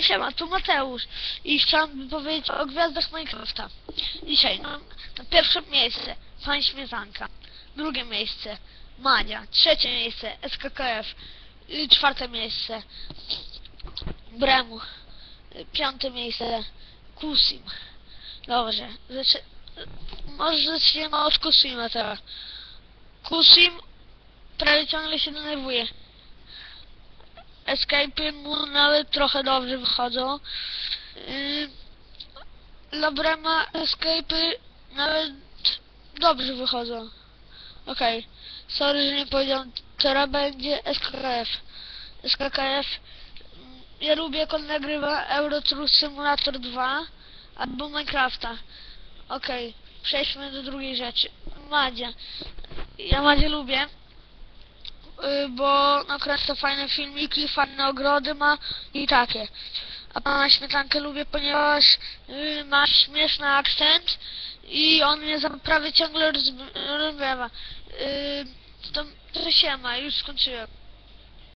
Siema, tu Mateusz i chciałam powiedzieć o gwiazdach Minecrafta. Dzisiaj, no, na pierwsze miejsce Fan Śmietanka, drugie miejsce Mania, trzecie miejsce SKKF, czwarte miejsce Bremu, piąte miejsce Kusim. Dobrze, zaczy... może zaczniemy od Kusima teraz. Kusim prawie ciągle się denerwuje. Escape mu nawet trochę dobrze wychodzą. Yy, Dla Brema Escape nawet dobrze wychodzą. Okej. Sorry, że nie powiedziałem. Teraz będzie SKKF. SKKF. mm, Ja lubię jak on nagrywa Euro Truck Simulator 2 albo Minecrafta. Okej. Przejdźmy do drugiej rzeczy. Madzia. Ja Madzie lubię. Y, bo nakręca fajne filmiki, fajne ogrody ma i takie. A pana śmietankę lubię, ponieważ y, ma śmieszny akcent i on mnie prawie ciągle rozb- rozbiewa. Y, to, to się ma, już skończyłem.